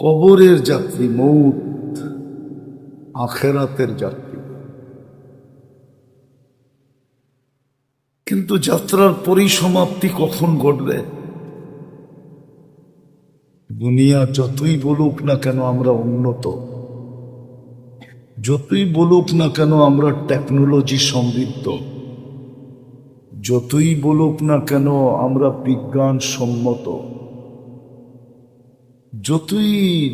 কবরের যাত্রী মৌত, আখেরাতের যাত্রী। কিন্তু যাত্রার পরিসমাপ্তি কখন ঘটবে? দুনিয়া যতই বলুক না কেন আমরা উন্নত। যতই বলুক না কেন আমরা টেকনোলজি সমৃদ্ধ। যতই বলুক না কেন আমরা বিজ্ঞান সম্মত যতই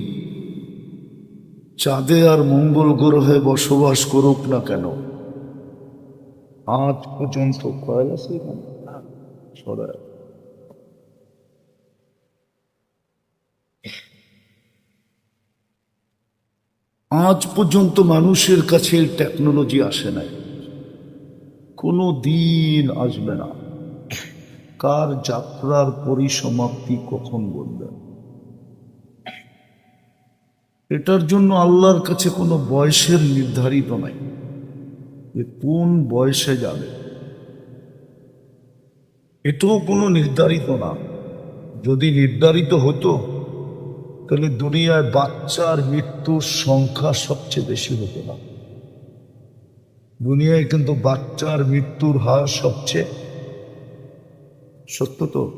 চাঁদে আর মঙ্গল গ্রহে বসবাস করুক না কেন, আজ পর্যন্ত আজ পর্যন্ত মানুষের কাছে টেকনোলজি আসে নাই। কোনো দিন আসবে না। কার যাত্রার পরিসমাপ্তি কখন বলবেন? এটার জন্য আল্লাহর কাছে কোনো বয়সের নির্ধারিত নাই যে কোন বয়সে যাবে। এটাও কোনো নির্ধারিত না। যদি নির্ধারিত হতো, তাহলে দুনিয়ায় বাচ্চার মৃত্যুর সংখ্যা সবচেয়ে বেশি হতো না। দুনিয়ায় কিন্তু বাচ্চার মৃত্যুর হার সবচেয়ে সত্য তো।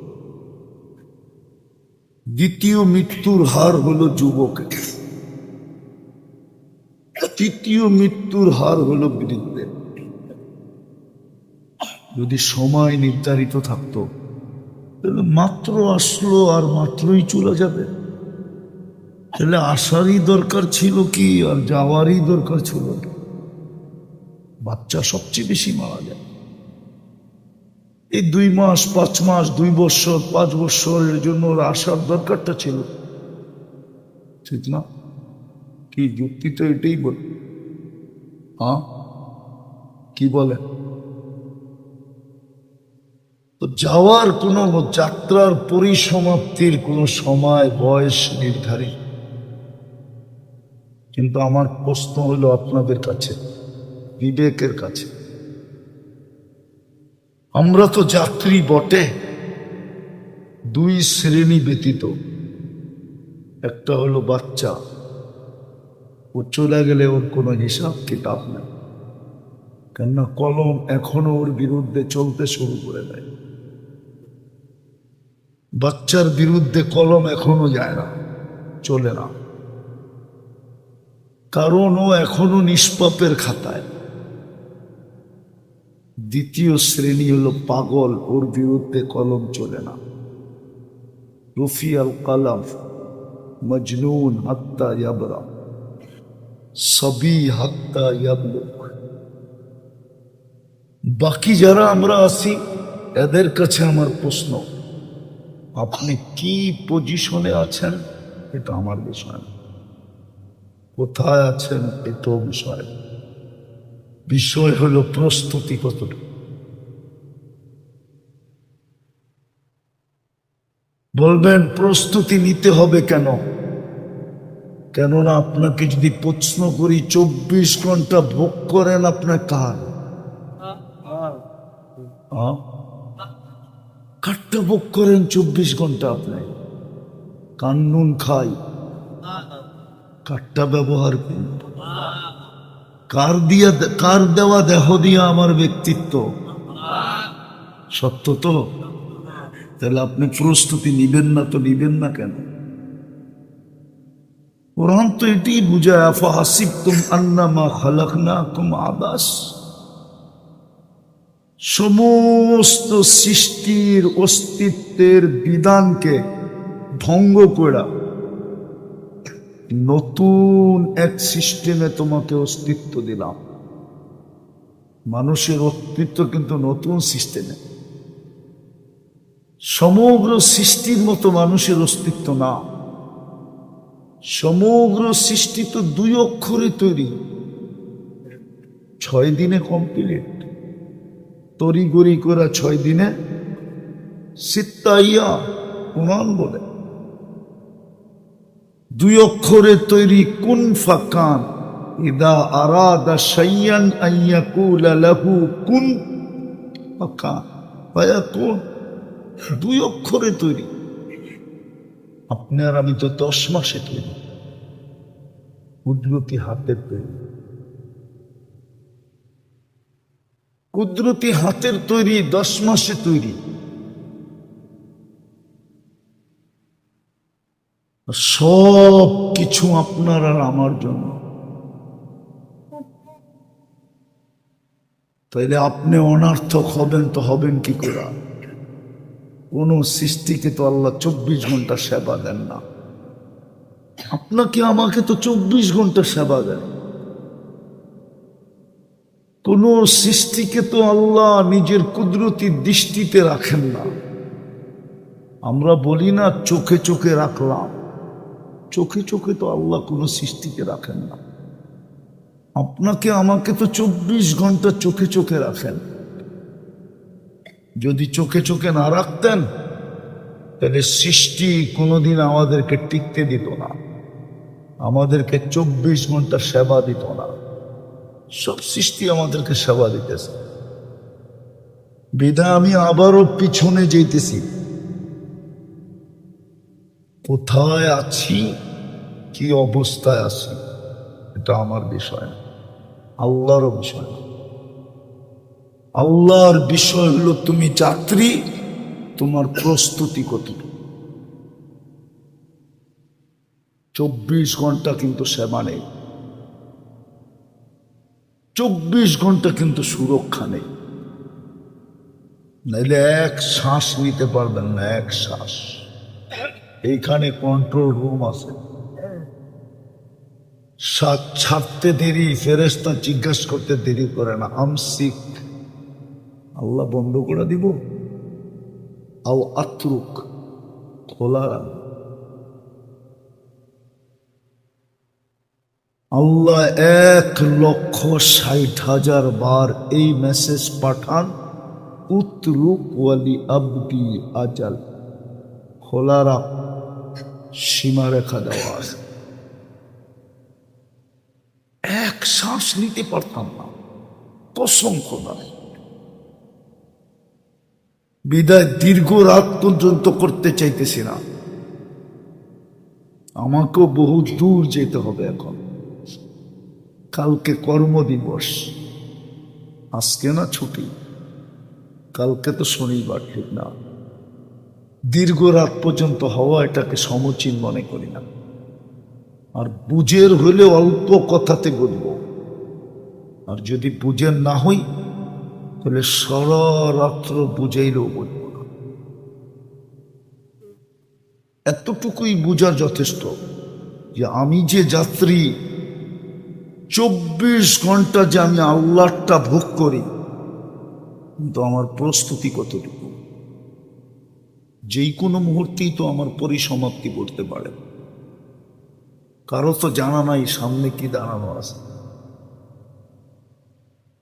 দ্বিতীয় মৃত্যুর হার হলো যুবকের তৃতীয় মৃত্যুর হার হল বৃদ্ধের। যদি সময় নির্ধারিত থাকতো, তাহলে মাত্র আসলো আর মাত্রই চলে যাবে। তাহলে আসারই দরকার ছিল কি আর যাওয়ারই দরকার ছিল? বাচ্চা সবচেয়ে বেশি মারা যায়। এই দুই মাস, পাঁচ মাস, দুই বছর, পাঁচ বছরের জন্য আসার দরকারটা ছিল। ঠিক না? কি যুক্তি তো এটাই বল। হ্যাঁ? কি বলে? তো যাওয়ার কোনো যাত্রার পরিসমাপ্তির কোনো সময়, বয়স নির্ধারিত। কিন্তু আমার প্রশ্ন হলো আপনাদের কাছে, বিবেকের কাছে। আমরা তো যাত্রী বটে। দুই শ্রেণি ব্যতীত, একটা হলো বাচ্চা। ও চলে গেলে ওর কোনো হিসাব কিতাব নেই। কেননা কলম এখনও ওর বিরুদ্ধে চলতে শুরু করে দেয়। বাচ্চার বিরুদ্ধে কলম এখনও যায় না, চলে না। কারণ ও এখনও নিষ্পাপের খাতায়। দ্বিতীয় শ্রেণি হলো পাগল, ওর বিরুদ্ধে কলম চলে না। রফি আল কালাম মজনুন হাত্তা ইয়াবরা। সবই হাত্তা ইয়াবলুক। বাকি যারা আমরা আছি, এদের কাছে আমার প্রশ্ন, আপনি কি পজিশনে আছেন? এটা আমার বিষয়। কোথায় আছেন এটাও বিষয়? বিষয় হলো প্রস্তুতি কতটুকু? বলবেন, প্রস্তুতি নিতে হবে কেন? কেননা আপনাকে যদি প্রশ্ন করি, চব্বিশ ঘণ্টা ভোগ করেন আপনার কার? কারটা ভোগ করেন চব্বিশ ঘণ্টা আপনি কান্নুন খাই। কারটা ব্যবহার করুন। কার দিয়া কার দেওয়া দেহ দিয়া আমার ব্যক্তিত্ব? সত্য তো? তাহলে আপনি প্রস্তুতি নিবেন না তো নিবেন না কেন? কোরআন তো এটি বুঝায় তুম আন্নামা আবাস। সমস্ত সৃষ্টির অস্তিত্বের বিধানকে ভঙ্গ করা। নতুন এক সিস্টেমে তোমাকে অস্তিত্ব দিলাম। মানুষের অস্তিত্ব কিন্তু নতুন সিস্টেমে। সমগ্র সৃষ্টির মতো মানুষের অস্তিত্ব না। সমগ্র সৃষ্টি তো দুই অক্ষরে তৈরি। ছয় দিনে কমপ্লিট তড়িগড়ি করা ছয় দিনে সিত্তাইয়া কোরআন বলে। দুই অক্ষরে তৈরি, কুন ফাকান, ইদা আরাদা শাইয়ান আইয়াকুলা লাহু কুন ফাকান দুই অক্ষরে তৈরি। আপনি আর আমি তো দশ মাসে তৈরি কুদরতি হাতের তৈরি। কুদরতি হাতের তৈরি, দশ মাসে তৈরি। সব কিছু আপনার আর আমার জন্য। তাইলে আপনি অনার্থক হবেন তো হবেন কি করে? কোন সৃষ্টিকে তো আল্লাহ চব্বিশ ঘণ্টা সেবা দেন না। আপনাকে, আমাকে তো চব্বিশ ঘণ্টা সেবা দেন। কোন সৃষ্টিকে তো আল্লাহ নিজের কুদরতি দৃষ্টিতে রাখেন না। আমরা বলি না, চোখে চোখে রাখলাম। চোখে চোখে তো আল্লাহ কোনো সৃষ্টিকে রাখেন না। আপনাকে, আমাকে তো চব্বিশ ঘণ্টা চোখে চোখে রাখেন। যদি চোখে চোখে না রাখতেন, তাহলে সৃষ্টি কোনোদিন আমাদেরকে টিকতে দিত না। আমাদেরকে চব্বিশ ঘণ্টা সেবা দিত না। সব সৃষ্টি আমাদেরকে সেবা দিতেছে। বিদায় আমি আবারও পিছনে যেতেছি। কোথায় আছি? কি অবস্থায় আছি? এটা আমার বিষয় না। আল্লাহরও বিষয় না। আল্লাহর বিষয় হলো তুমি যাত্রী, তোমার প্রস্তুতি কতটুকু? চব্বিশ ঘণ্টা কিন্তু সেবা নেই। চব্বিশ ঘণ্টা কিন্তু সুরক্ষা নেই। নাইলে এক শ্বাস নিতে পারবেন না, এক শ্বাস। এইখানে কন্ট্রোল রুম আছে। ছাড়তে দেরি ফেরেস্তা জিজ্ঞেস করতে দেরি করে না। আমসিক আল্লাহ বন্ধ করে দিব। আও আত্রুক খোলা আল্লাহ এক লক্ষ ষাট হাজার বার এই মেসেজ পাঠান, উত্রুক ওয়ালি আবদি আজাল। খোলা রাখ সীমারেখা দেওয়া আছে। এক শ্বাস নিতে পারতাম না। কসম খোদা বিদায় দীর্ঘ রাত পর্যন্ত করতে চাইতেছি না। আমাকেও বহু দূর যেতে হবে এখন। কালকে কর্মদিবস। আজকে না ছুটি। কালকে তো শনিবার ঠিক না। দীর্ঘ রাত পর্যন্ত হওয়া এটাকে সমচীন মনে করি না। আর বুঝের হলে অল্প কথাতে বলব। আর যদি বুঝের না হই তাহলে সরারাত্র বুঝাইলেও বলব না এতটুকুই বুঝার যথেষ্ট যে আমি যে যাত্রী, চব্বিশ ঘণ্টা যে আমি আল্লাহটা ভোগ করি, কিন্তু আমার প্রস্তুতি কতটুকু? যেই কোনো মুহূর্তেই তো আমার পরিসমাপ্তি করতে পারে। কারও তো জানা নাই সামনে কি দাঁড়ানো আছে।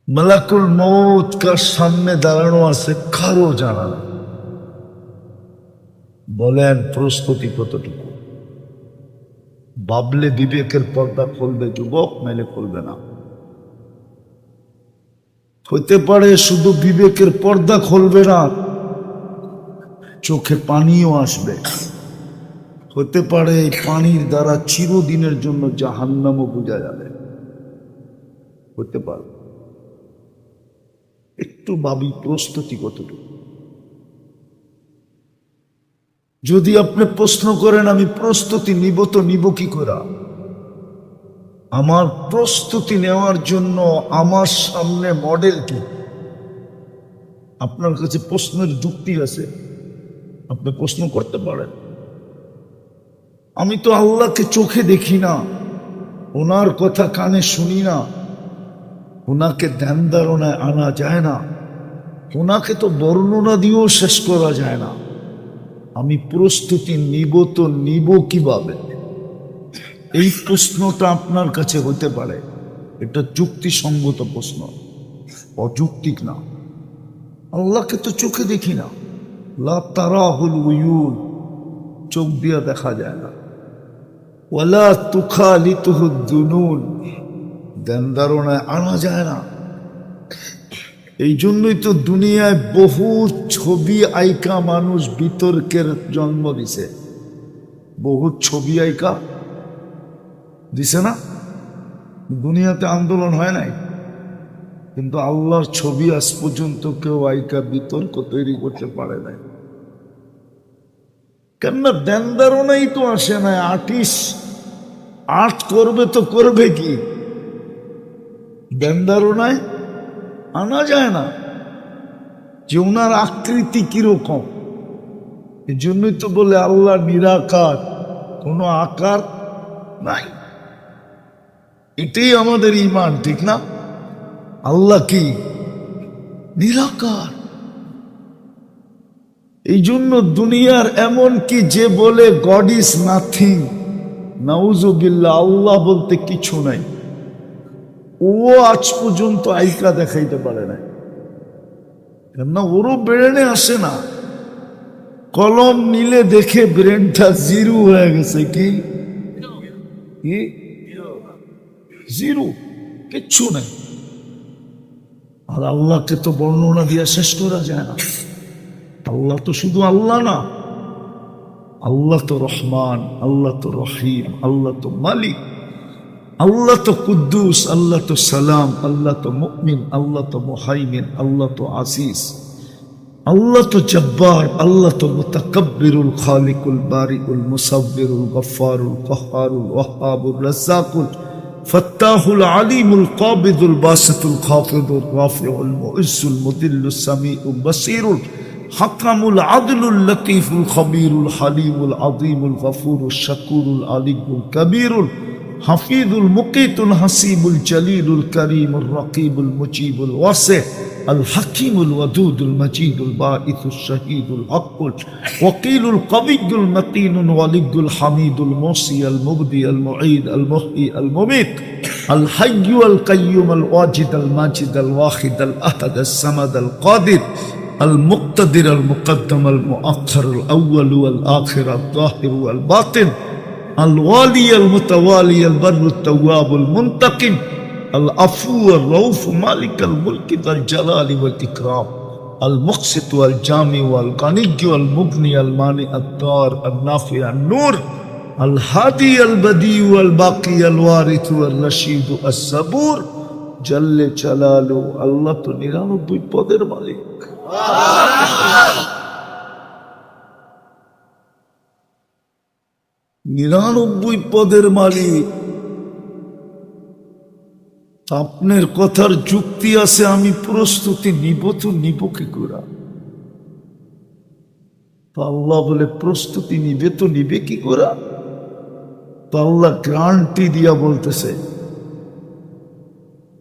মালাকুল মৌত কার সামনে দাঁড়ানো আছে কারও জানা নাই। বলেন প্রস্তুতি কতটুকু? বাবলে বিবেকের পর্দা খুলবে যুবক মেলে খুলবে না। হইতে পারে শুধু বিবেকের পর্দা খুলবে না, চোখে পানিও আসবে। হতে পারে এই পানির দ্বারা চিরদিনের জন্য জাহান্নামও বোঝা যাবে। হতে পারে। একটু ভাবি প্রস্তুতি কতটুকু। যদি আপনি প্রশ্ন করেন, আমি প্রস্তুতি নিব তো নিব কি করা? আমার প্রস্তুতি নেওয়ার জন্য আমার সামনে মডেল কি? আপনার কাছে প্রশ্নের যুক্তি আছে, আপনি প্রশ্ন করতে পারেন। আমি তো আল্লাহকে চোখে দেখি না, ওনার কথা কানে শুনি না। ওনাকে ধ্যান ধারণায় আনা যায় না। ওনাকে তো বর্ণনা দিয়েও শেষ করা যায় না। আমি প্রস্তুতি নিব তো নিব কীভাবে? এই প্রশ্নটা আপনার কাছে হতে পারে। এটা যুক্তিসঙ্গত প্রশ্ন। অযৌক্তিক না। আল্লাহকে তো চোখে দেখি না। লা তারাহুল উয়ুন। চোখ দিয়া দেখা যায় না। ওয়ালা তুখালিতুহু দুনুন। ধ্যান ধারণায় আনা যায় না। এই জন্যই তো দুনিয়ায় বহু ছবি আইকা মানুষ বিতর্কের জন্ম দিছে। বহুত ছবি আইকা দিছে না? দুনিয়াতে আন্দোলন হয় নাই। কিন্তু আল্লাহর ছবি আজ পর্যন্ত কেউ আইকা বিতর্ক তৈরি করতে পারে নাই। কেননা দেনদারও তো আসে না আর্টিস্ট আর্ট করবে তো করবে কি? দেনদারও নাই আনা যায় না যে ওনার আকৃতি কীরকম। এই জন্যই তো বলে আল্লাহ নিরাকার, কোনো আকার নাই। এটাই আমাদের ইমান ঠিক না? আল্লাহ কি নিরাকার? এই জন্য দুনিয়ার এমন কি যে বলে গড ইজ নাথিং নাউজুবিল্লা আল্লাহ বলতে কিছু নাই। ও আজ পর্যন্ত আইকা দেখাইতে পারে না কেননা ওরও ব্রেনে আসে না। কলম নিলে দেখে ব্রেনটা জিরো হয়ে গেছে কি? জিরো। কিচ্ছু নাই। আর আল্লাহকে তো বর্ণনা দিয়া শেষ করা যায় না। আল্লাহ তো শুধু আল্লাহ না। আল্লাহ তো রহমান, আল্লাহ তো রহিম, আল্লাহ তো মালিক। আল্লাহ তো কুদ্দুস, আল্লাহ তো সালাম, আল্লাহ তো মুকমিন আল্লাহ তো মুহাইমিন, আল্লাহ তো আসিস আল্লাহ তো জব্বার, আল্লাহ তো মুতাকাব্বিরুল খালিকুল বারিকুল মুসাব্বিরুল গফফারুল কহ্হারুল ওয়াহাবুর রাজ্জাকুল ফাত্তাহুল আলিমুল কাবিদুল বাসিতুল খাফিদুল রাফিউল মুইজ্জুল মুদিল্লুস সামিউল বাসিরুল হাকামুল আদলুল লতিফুল খবীরুল হালিমুল আযীমুল গফুরুল শাকুরুল আলিমুল কবীরুল حفيظ المقيت الحسيب الجليل الكريم الرقيب المجيب الواسع الحكيم الودود المجيد الباعث الشهيد الحق وقيل القوي المتين الولي الحميد الموصي المبدي المعيد المحيي المميت الحي القيوم الواجد الماجد الواحد الأحد السمد القادر المقتدر المقدم المؤخر الأول والآخر الظاهر والباطن الوالي المتوالي البر التواب المنتقم العفو الرؤوف مالك الملك ذا الجلال والإكرام المقسط والجامع والغني والمغني المانع الدار النافع النور الهادي البديع والباقي الوارث والرشيد الصبور جل جلاله الله তো নিরানব্বই পদের মালিক নিরানব্বই পদের মালিক। আপনার কথার যুক্তি আছে, আমি প্রস্তুতি নিব তো নিব কি করে? আল্লাহ বলে, প্রস্তুতি নিবে তো নিবে কি করে? আল্লাহ গ্রান্টি দিয়া বলতেছে,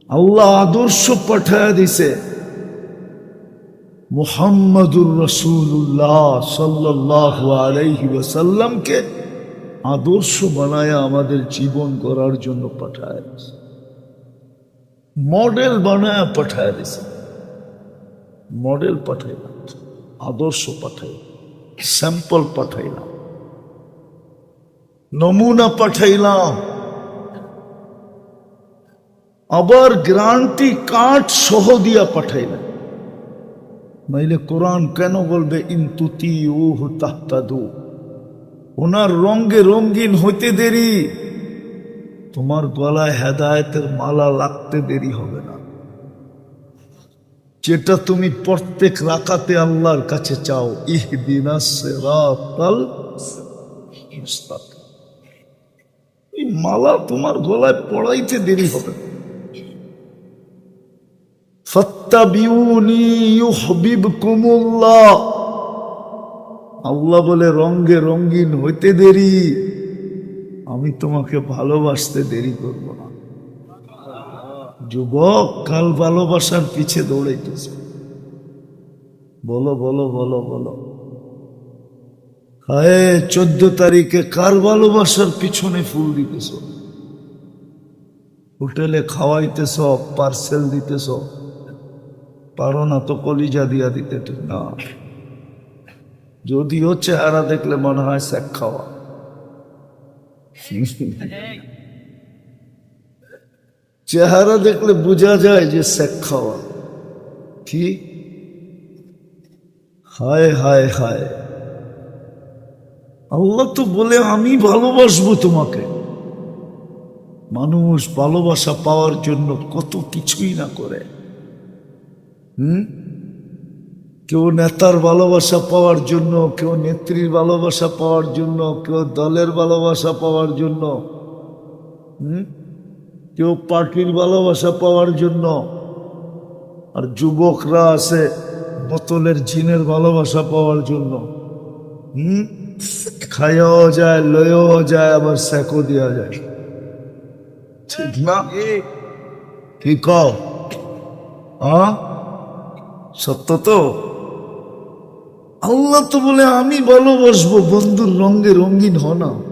আল্লাহ আদর্শ পাঠায় দিছে, মুহাম্মদুর রসুল্লাহ সাল্লাহ আলাইহি ওয়াসাল্লামকে আদর্শ বানায় আমাদের জীবন করার জন্য পাঠায় মডেল বানায় পাঠায় দিছে। মডেল পাঠাইলাম, আদর্শ পাঠাই স্যাম্পল পাঠাইলাম, নমুনা পাঠাইলাম। আবার গ্রান্টি কার্ড সহ দিয়া পাঠাইলাম। নাইলে কোরআন কেন বলবে ইন্তুতি ও তাহতাদু ওনার রঙ্গে রঙ্গিন হইতে দেরি। তোমার গলায় হেদায়তের মালা লাগতে দেরি হবে না। যেটা তুমি প্রত্যেক রাকাতে আল্লাহর কাছে চাও ইহ এই মালা তোমার গলায় পড়াইতে দেরি হবে ফত্তাবিউনি ইউহবিবকুমুল্লাহ। আল্লাহ বলে রঙ্গে রঙ্গিন হইতে দেরি। আমি তোমাকে ভালোবাসতে দেরি করব না। যুবক, কাল ভালোবাসার পিছে দৌড়াইতেছে। বলো বলো বলো বলো। হায়, চোদ্দ তারিখে কার ভালোবাসার পিছনে ফুল দিতেছ? হোটেলে খাওয়াইতেছ, পার্সেল দিতেছ। পারো না তো কলিজা দিয়া দিতে ঠিক না। যদিও চেহারা দেখলে মনে হয় স্যাক খাওয়া। চেহারা দেখলে বোঝা যায় যে স্যাক খাওয়া। কি? হায় হায় হায়। আল্লাহ তো বলে, আমি ভালোবাসবো তোমাকে। মানুষ ভালোবাসা পাওয়ার জন্য কত কিছুই না করে। হুম? কেউ নেতার ভালোবাসা পাওয়ার জন্য, কেউ নেত্রীর ভালোবাসা পাওয়ার জন্য, কেউ দলের ভালোবাসা পাওয়ার জন্য, হুম? কেউ পার্টির ভালোবাসা পাওয়ার জন্য। আর যুবকরা আছে বোতলের জিনের ভালোবাসা পাওয়ার জন্য, হুম? খাইয়াও যায় লয়েও যায়, আবার স্যাকও দেওয়া যায়। ঠিক না? কি কও? সত্য তো? আল্লাহ তো বলে, আমি ভালোবাসবো, বন্ধুর রঙে রঙিন হ না।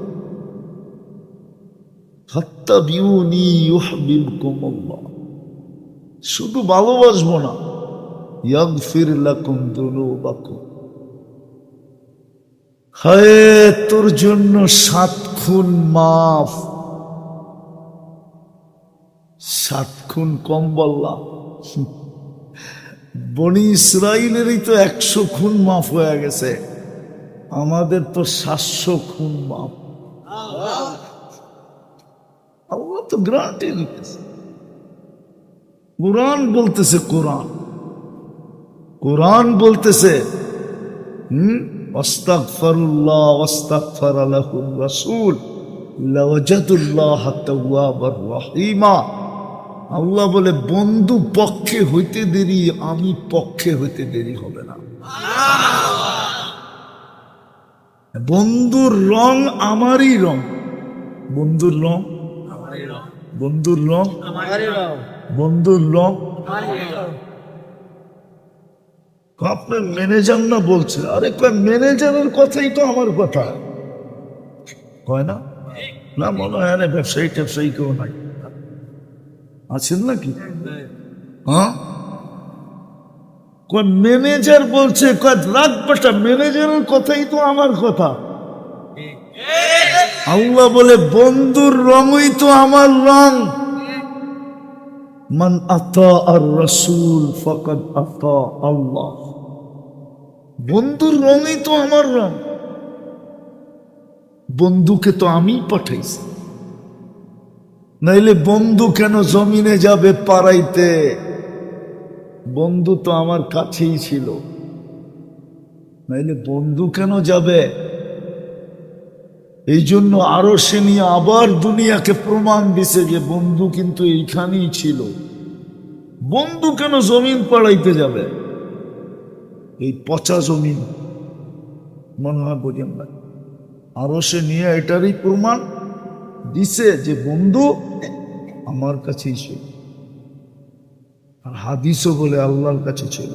শুধু ভালোবাসবো না লাকুম দুনুবাকুম। হায়, তোর জন্য সাত খুন মাফ। সাত খুন কম বললাম। বনি ইসরায়েলেরই তো একশো খুন মাফ হয়ে গেছে। আমাদের তো সাতশো খুন মাফ। তো গ্রান্টে দিতেছে কোরআন বলতেছে কোরআন। কোরআন বলতেছে, হুম আল্লাহ বলে বন্ধু পক্ষে হইতে দেরি আমি পক্ষে হইতে দেরি হবে না। বন্ধুর রং আমারই রং। বন্ধুর রং বন্ধুর রং বন্ধুর রং আপনার ম্যানেজার না বলছে? আরে কয় ম্যানেজারের কথাই তো আমার কথা। কয় না? না মনে হয় না ব্যবসায়ী ট্যাবসায়ী কেউ নাই। আছেন নাকি? হ্যাঁ ম্যানেজার বলছে কয় ম্যানেজারের কথাই তো আমার কথা। আল্লাহ বলে বন্ধুর রঙই তো আমার রং। মান আতা আর রসুল ফকত আতা আল্লাহ। বন্ধুর রঙই তো আমার রং। বন্ধুকে তো আমি পাঠাইছি। নাইলে বন্ধু কেন জমিনে যাবে পাড়াইতে? বন্ধু তো আমার কাছেই ছিল। নাইলে বন্ধু কেন যাবে? এই জন্য আরও সে নিয়ে আবার দুনিয়াকে প্রমাণ দিছে যে বন্ধু কিন্তু এইখানেই ছিল। বন্ধু কেন জমিন পাড়াইতে যাবে? এই পচা জমিন। মনে হয় বোঝেন না। আরও সে নিয়ে এটারই প্রমাণ। দিছে যে, বন্ধু, আমার কাছেই ছিল। আর হাদিসও বলে আল্লাহর কাছে ছিল।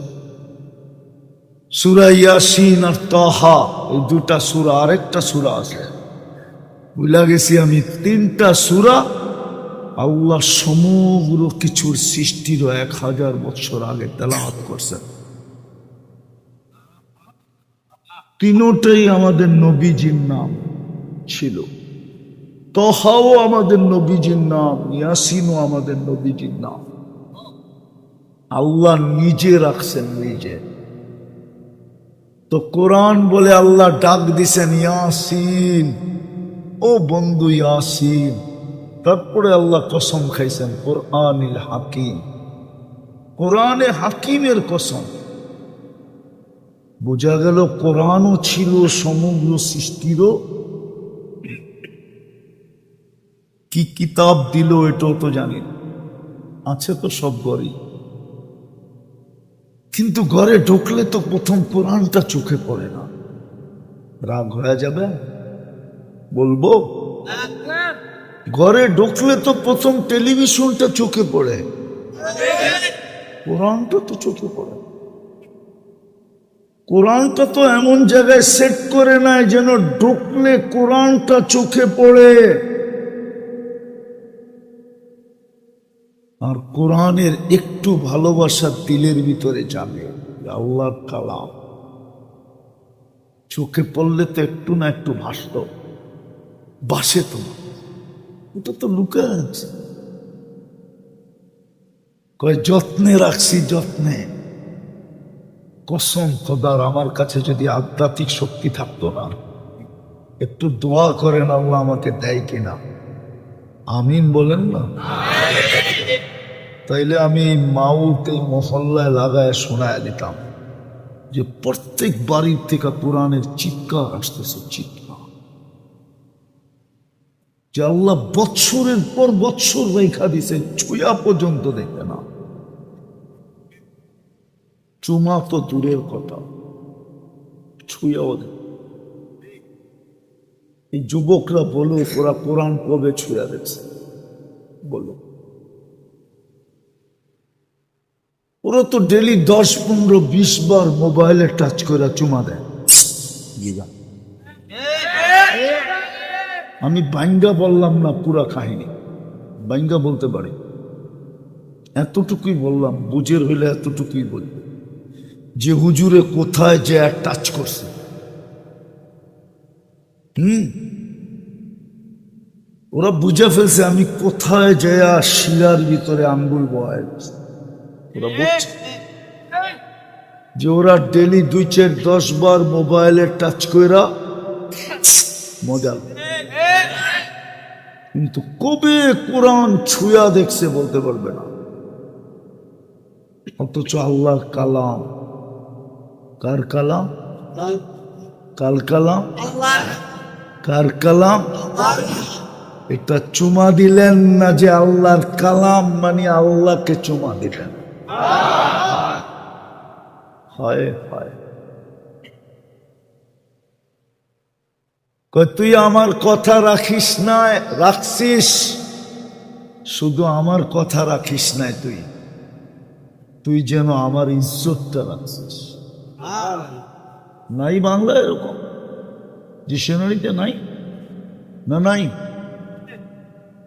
সুরা ইয়াসিন আর তহা, এই দুটা সুরা, আরেকটা সুরা আছে। বুঝলা গেছি আমি, তিনটা সুরা আল্লাহ সমগ্র কিছুর সৃষ্টির এক হাজার বছর আগে তেলাওয়াত করছেন। তিনোটাই আমাদের নবীজির নাম ছিল। তহাও আমাদের নবীজির নাম, ইয়াসিনও আমাদের নবীজির নাম। আল্লাহ নিজে রাখছেন নিজে। তো কোরআন বলে আল্লাহ ডাক দিছেন, ইয়াসিন, ও বন্ধু ইয়াসিন। তারপরে আল্লাহ কসম খাইছেন, কোরআনিল হাকিম। কোরআনে হাকিমের কসম। বোঝা গেল কোরআনও ছিল সমগ্র সৃষ্টিরও কি কিতাব দিল এটাও তো জানি। আছে তো সব ঘরেই। কিন্তু ঘরে ঢুকলে তো প্রথম কোরআনটা চোখে পড়ে না। রাগ হয়ে যাবে? বলব? ঘরে ঢুকলে তো প্রথম টেলিভিশনটা চোখে পড়ে। কোরআনটা তো চোখে পড়ে। কোরআনটা তো এমন জায়গায় সেট করে নেয় যেন ঢুকলে কোরআনটা চোখে পড়ে। আর কোরআনের একটু ভালোবাসা দিলের ভিতরে যাবে। আল্লাহর কালাম। চোখে পড়লে তো একটু না একটু ভাসত। বাসে তো ওটা তো লুকে আছে। কয়, যত্নে রাখছি, যত্নে। কসম, খোদার, আমার কাছে যদি আধ্যাত্মিক শক্তি থাকতো না। একটু দোয়া করেন, আল্লাহ আমাকে দেয় কিনা। আমিন বলেন না। তাইলে আমি মাউকে মহল্লায় লাগায় শোনায় দিতাম যে প্রত্যেক বাড়ির থেকে কোরআনের চিৎকার আসতেছে, চিৎকার। যে আল্লাহ বৎসরের পর বৎসর রেখা দিছে, ছুঁয়া পর্যন্ত দেখবে না। চুমা তো দূরের কথা, ছুঁয়াও দেখে এই যুবকরা বলো, ওরা কোরআন কবে ছুঁয়া দেখছে? বলো। ওরা তো ডেলি দশ, পনেরো, বিশ বার মোবাইলে টাচ করে চুমা দেয়। আমি বাইঙ্গা বললাম না, পুরা কাহিনী। বাইঙ্গা বলতে পারি। এতটুকুই বললাম, বুঝের হইলে এতটুকুই বলব যে হুজুরে কোথায় যে টাচ করছে। হুম? ওরা বুঝে ফেলছে আমি কোথায় যেয়া শিরার ভিতরে আঙ্গুল বয় ওরা বুঝছে। যে ওরা ডেলি দুই চার দশ বার মোবাইলে টাচ কইরা মজা কিন্তু কবে কোরআন ছুয়া দেখছে বলতে পারবে না। অথচ আল্লাহর কালাম। কার কালাম? কাল কালাম? কার কালাম? এটা চুমা দিলেন না যে আল্লাহর কালাম মানে আল্লাহকে চুমা দিলেন। হয় হয়। তুই আমার কথা রাখিস না, রাখছিস? শুধু আমার কথা রাখিস না তুই। তুই যেন আমার ইজ্জতটা রাখছিস। নাই বাংলা এরকম। ডিকশনারিতে নাই? না, নাই।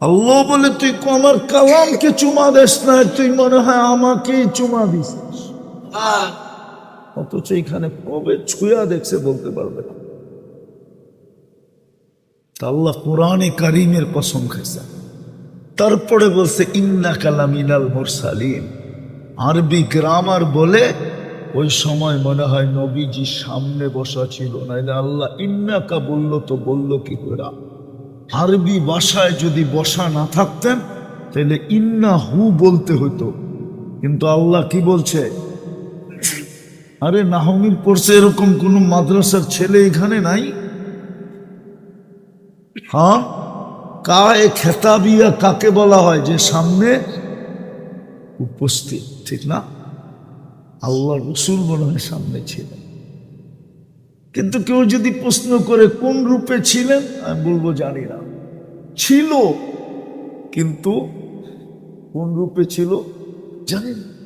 আল্লাহ বলে, তুই আমার কালামকে চুমা দিস না, তুই মনে হয় আমাকেই চুমা দিস। অথচ এখানে কবে ছুঁয়া দেখছে বলতে পারবে না। আল্লাহ কোরআনে কারিমের কসম খাইছে। তারপরে বলছে ইন্না কালাম কালামিনাল মুরসালিন। আরবি গ্রামার বলে, ওই সময় মনে হয় নবীজি সামনে বসা ছিল, নাইলে আল্লাহ ইন্নাকা বলল তো বলল কি করে? আরবি ভাষায় যদি বসা না থাকতেন তাহলে ইন্না হু বলতে হতো কিন্তু আল্লাহ কি বলছে? আরে নাহমির পড়ছে এরকম কোন মাদ্রাসার ছেলে এখানে নাই? হ্যাঁ? কা এ খেতাবিয়া কাকে বলা হয়? যে সামনে উপস্থিত, ঠিক না? আল্লাহ রসুল মনে হয় সামনে ছিলেন। কিন্তু কেউ যদি প্রশ্ন করে কোন রূপে ছিলেন, আমি বলব জানি না। ছিল, কিন্তু কোন রূপে ছিল জানি না।